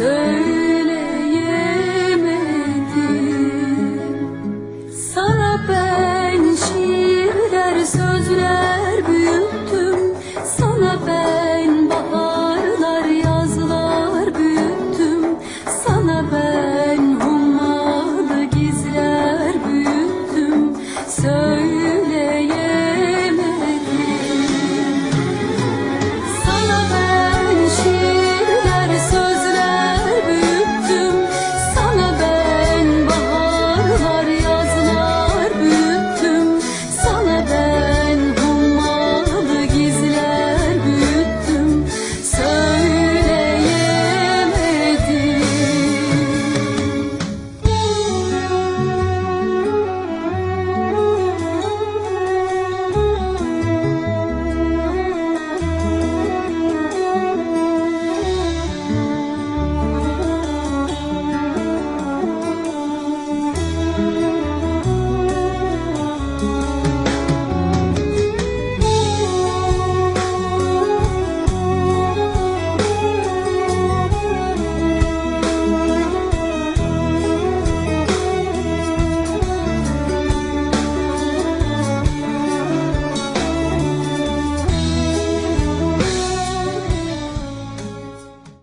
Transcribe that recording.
söyleyemedim. Sana ben şiirler sözler büyüttüm. Sana ben baharlar yazlar büyüttüm. Sana ben hummalı gizler büyüttüm. Söyle